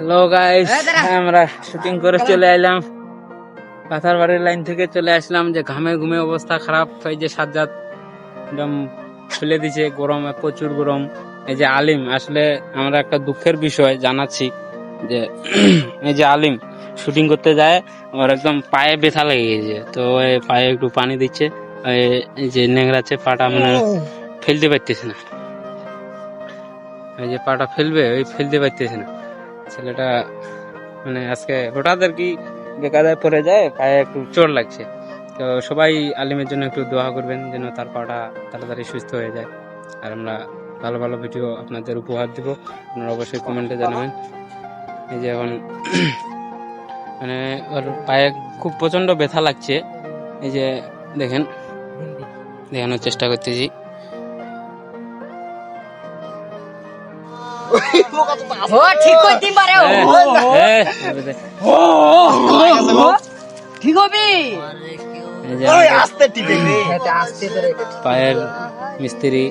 Hello guys আমরা shooting করে চলে এলাম। পাথার বাড়ির লাইন থেকে চলে আসলাম যে ঘামে ঘুমে অবস্থা খারাপ। এই যে সাজ্জাদ একদম ফেলে দিছে গরমে প্রচুর গরম। এই যে আলিম আসলে আমরা একটা দুঃখের বিষয় জানাচ্ছি যে এই যে আলিম শুটিং করতে যায় ওর একদম পায়ে ব্যথা লেগে গেছে। তো এই পায়ে একটু পানি দিচ্ছে এই- এই যে নেংড়াচ্ছে পাটা মানে ফেলতে পারতেছে না। এই যে পাটা ফেলবে ওই ফেলতে পারতেছে না। ছেলেটা মানে আজকে হঠাৎ আর কি বেকাদায় পড়ে যায়, পায়ে একটু চোট লাগছে। তো সবাই আলিমের জন্য একটু দোয়া করবেন যেন তার পাটা তাড়াতাড়ি সুস্থ হয়ে যায়। আর আমরা ভালো ভালো ভিডিও আপনাদের উপহার দিব। আপনারা অবশ্যই কমেন্টে জানাবেন। এই যে এখন মানে ওর পায়ে খুব প্রচণ্ড ব্যথা লাগছে। এই যে দেখেন, দেখানোর চেষ্টা করতেছি। ও ঠিক করতে পারে ও। এ, এ, এ, ঠিক হবে? এই আস্তে টিপে পায়ের মিস্ত্রি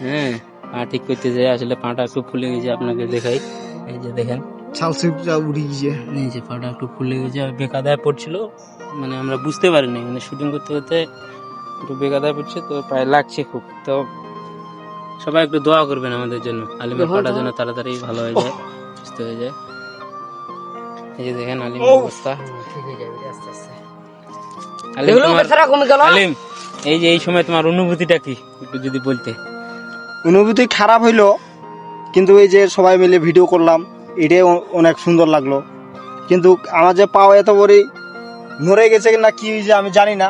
হ্যাঁ পা ঠিক করতে যায়। আসলে পাটা একটু ফুলে গেছে আপনাকে দেখাই। এই যে দেখেন। ছাল সুপটা উড়ি গিয়ে এই যে পাটা একটু ফুলে গেছে। আর বেকাদায় পড়ছিল। মানে আমরা বুঝতে পারিনি। মানে শুটিং করতে করতে একটু বেকাদায় পড়ছে তো পায়ে লাগছে খুব। তো সবাই একটু দোয়া করবেন আমাদের জন্য। আলিমের পাটা যেন তাড়াতাড়ি ভালো হয়ে যায় সুস্থ হয়ে যায়। এই যে দেখেন আলিমের অবস্থা। হয়ে আলিম এই যে এই সময় তোমার অনুভূতিটা কি? একটু যদি বলতে। অনুভূতি খারাপ হইল কিন্তু এই যে সবাই মিলে ভিডিও করলাম এটাই অনেক সুন্দর লাগল। কিন্তু আমার যে পাও এত বড়ি নড়ে গেছে না কি হয়েছে আমি জানি না।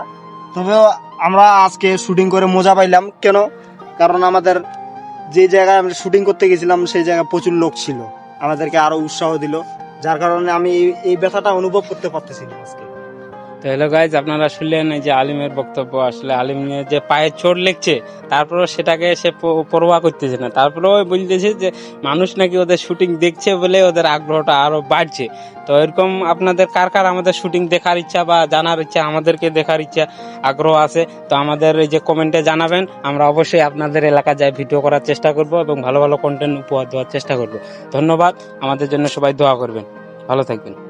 তবেও আমরা আজকে শুটিং করে মজা পাইলাম। কেন? কারণ আমাদের যে জায়গায় আমরা শুটিং করতে গেছিলাম, সেই জায়গায় প্রচুর লোক ছিল। আমাদেরকে আরও উৎসাহ দিল। যার কারণে আমি এই- ব্যথাটা অনুভব করতে পারতেছিলাম আজকে। তো হ্যালো গাইজ আপনারা শুনলেন এই যে আলিমের বক্তব্য, আসলে আলিমের যে পায়ে চোট লেগছে, তারপরেও সেটাকে সে পরোয়া করতেছে না। তারপরেও বলতেছে যে, মানুষ নাকি ওদের শুটিং দেখছে বলে ওদের আগ্রহটা আরও বাড়ছে। তো এরকম আপনাদের কার কার আমাদের শুটিং দেখার ইচ্ছা বা জানার ইচ্ছা, আমাদেরকে দেখার ইচ্ছা, আগ্রহ আছে, তো আমাদের এই যে কমেন্টে জানাবেন। আমরা অবশ্যই আপনাদের এলাকা যাই ভিডিও করার চেষ্টা করব এবং ভালো ভালো কন্টেন্ট উপহার দেওয়ার চেষ্টা করব। ধন্যবাদ। আমাদের জন্য সবাই দোয়া করবেন। ভালো থাকবেন।